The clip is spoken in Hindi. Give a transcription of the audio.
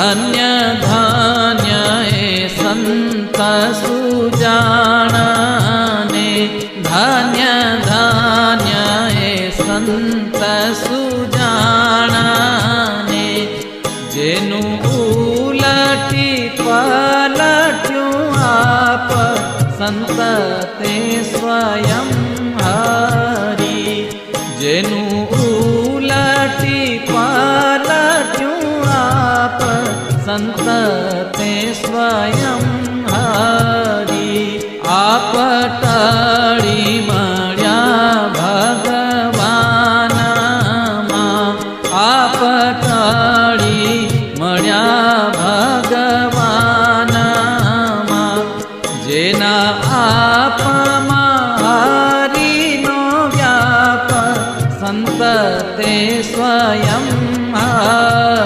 धन्यधान्यन्तसुजानानि धन्यधान्यये सन्तसुजानानि जेनु उलटि पलट्यु आप सन्तते स्वयं हा संतते स्वयं हरि आपटाळि मया भगवान मा। आपटाळि मया भगवाना मा। जेना आपमा हरिनो व्याप संतते स्वयं